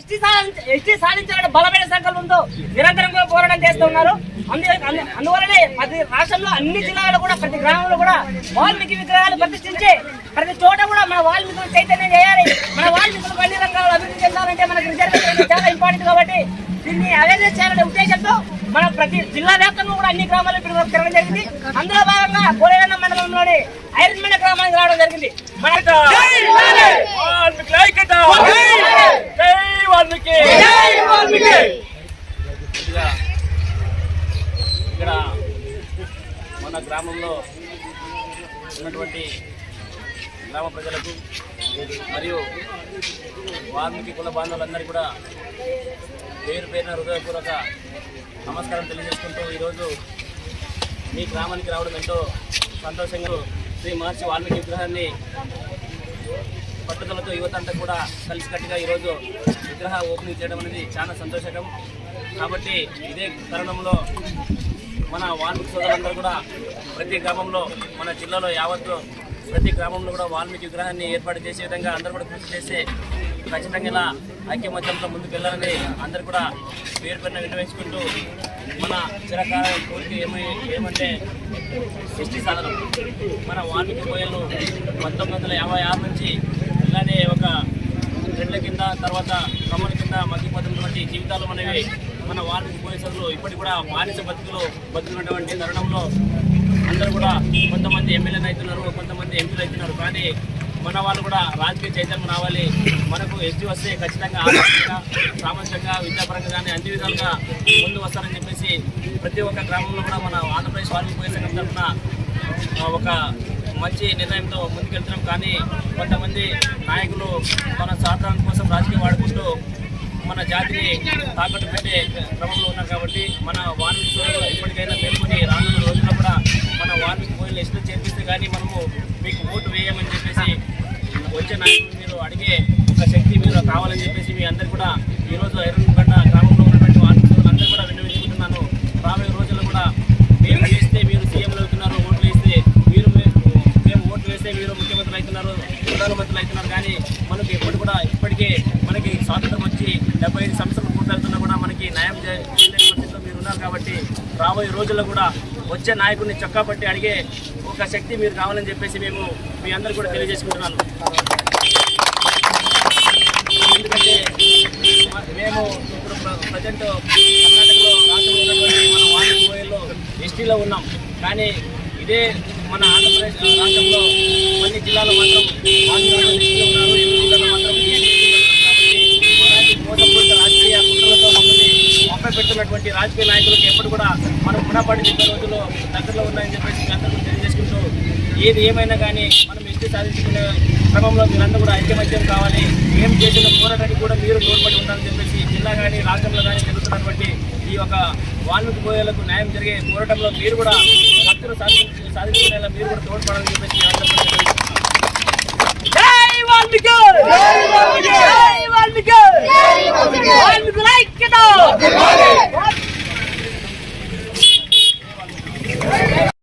ST సాధించ ST సాధించాలని బలమైన సంకల్పంతో నిరంతరంగా పోరాటం చేస్తూ ఉన్నారు. అందు అందువలనే ప్రతి రాష్ట్రంలో అన్ని జిల్లాల్లో కూడా ప్రతి గ్రామంలో కూడా వాల్మీకి విగ్రహాలు ప్రతిష్ఠించి ప్రతి చోట కూడా మన వాల్మీకులు చైతన్యం చేయాలి. మన వాల్మీకులు అన్ని రంగాలు అభివృద్ధి చెందాలంటే మనకు రిజర్వేషన్ చాలా ఇంపార్టెంట్ కాబట్టి దీన్ని అవేర్నెస్ చేయాలనే ఉద్దేశంతో మనం ప్రతి జిల్లా వ్యాప్తంగా కూడా అన్ని గ్రామాల్లో ఇప్పుడు తిరగడం జరిగింది. అందులో భాగంగా కోరేరన్న మండలంలోనే ఐరన్మండ గ్రామానికి రావడం జరిగింది? ఐక్యత! వాల్మీకి! ఇక్కడ మన గ్రామంలో ఉన్నటువంటి గ్రామ ప్రజలకు మరియు వాల్మీకి కుల బాంధవులందరికీ కూడా పేరు పేరున హృదయపూర్వక నమస్కారం తెలియజేసుకుంటూ ఈరోజు మీ గ్రామానికి రావడం ఎంతో సంతోషంగా శ్రీ మహర్షి వాల్మీకి విగ్రహాన్ని పట్టుదలతో యువత అంతా కూడా కలిసికట్టుగా ఈరోజు విగ్రహ ఓపెనింగ్ చేయడం అనేది చాలా సంతోషకం కాబట్టి ఇదే తరుణంలో మన వాల్మీకి సోదరులందరూ కూడా ప్రతి గ్రామంలో మన జిల్లాలో యావత్తు ప్రతి గ్రామంలో కూడా వాల్మీకి విగ్రహాన్ని ఏర్పాటు చేసే విధంగా అందరూ కూడా కృషి చేసి ఖచ్చితంగా ఇలా ఐక్యమత్యంతో ముందుకు వెళ్ళాలని అందరూ కూడా పేరు పైన వినియోగించుకుంటూ మన చిరకాల కోరిక ఏమై ఏమంటే సృష్టి సాధనం మన వాల్మీకి కోయలు పంతొమ్మిది వందల యాభై ఆరు నుంచి ఇలానే ఒక రెడ్ల కింద తర్వాత కమ్మల కింద మగ్గిపోతున్నటువంటి జీవితాలు మనవి మన వాల్మీకి పోలీసులు ఇప్పటికి కూడా బానిస బతుకులు బతుకున్నటువంటి తరుణంలో అందరూ కూడా కొంతమంది ఎమ్మెల్యేలు అవుతున్నారు కొంతమంది ఎంపీలు అవుతున్నారు. కానీ మన వాళ్ళు కూడా రాజకీయ చైతన్యం రావాలి. మనకు ఎస్టీ వస్తే ఖచ్చితంగా ఆర్థికంగా సామాజికంగా విద్యాపరంగా కానీ అన్ని విధాలుగా ముందు వస్తారని చెప్పేసి ప్రతి ఒక్క గ్రామంలో కూడా మన ఆంధ్రప్రదేశ్ వాల్మీకి పోలీస్ సంఘం తరఫున ఒక మంచి నిర్ణయంతో ముందుకెళ్తున్నాం. కానీ కొంతమంది నాయకులు మన స్వార్థాల కోసం రాజకీయం వాడుకుంటూ మన జాతిని తాకట్టు పెట్టే క్రమంలో ఉన్నారు కాబట్టి మన వాల్మీకి సోదరులు మీరు అడిగే ఒక శక్తి మీరు కావాలని చెప్పేసి మీ అందరు కూడా ఈరోజు ఎర్రగడ్డ గ్రామంలో ఉన్నటువంటి వాల్మీకి అందరూ కూడా విన్నవించుకుంటున్నాను. రాబోయే రోజుల్లో కూడా మీరు వేస్తే మీరు సీఎంలు అవుతున్నారు ఓట్లు వేస్తే మీరు మేము ఓట్లు వేస్తే మీరు ముఖ్యమంత్రులు అవుతున్నారు ప్రధానమంత్రులు అవుతున్నారు. కానీ మనకి ఎప్పుడు కూడా ఇప్పటికే మనకి స్వాతంత్రం వచ్చి డెబ్బై ఐదు సంవత్సరాలు పూర్తవుతున్నా కూడా మనకి న్యాయం చే- చేయలేని మీరు ఉన్నారు కాబట్టి రాబోయే రోజుల్లో కూడా వచ్చే నాయకుడిని చొక్కా పట్టి అడిగే ఒక శక్తి మీరు కావాలని చెప్పేసి మేము మీ అందరు కూడా తెలియజేసుకుంటున్నాను. మేము ఇప్పుడు ప్రజెంట్ కర్ణాటకలో రాష్ట్రంలో ఉన్నటువంటి మన వాణి గోయల్లో ఎస్టీలో ఉన్నాం. కానీ ఇదే మన ఆంధ్రప్రదేశ్ రాష్ట్రంలో కొన్ని జిల్లాలో మాత్రం వాణి ఎస్టీలో ఉన్నారు. ఎన్ని జిల్లాలో మాత్రం మోసపూరిత రాజకీయ కుట్రలతో మమ్మల్ని పెడుతున్నటువంటి రాజకీయ నాయకులకు ఎప్పుడు కూడా మనం గుణపడి చెప్పే రోజులు దగ్గరలో ఉన్నాయని చెప్పేసి మీ అందరూ తెలియజేసుకుంటూ ఏది ఏమైనా కానీ మనం అభివృద్ధి సాధించుకునే క్రమంలో మీరందరూ కూడా ఐక్యమత్యం కావాలి. ఏం చేసిన పోరాటానికి కూడా మీరు తోడ్పడి ఉంటారని చెప్పేసి జిల్లా కానీ రాష్ట్రంలో కానీ జరుగుతున్నటువంటి ఈ యొక్క వాల్మీకి పోయేలకు న్యాయం జరిగే పోరాటంలో మీరు కూడా భక్తులు సాధించి సాధించుకునేలా మీరు కూడా తోడ్పడాలని చెప్పేసి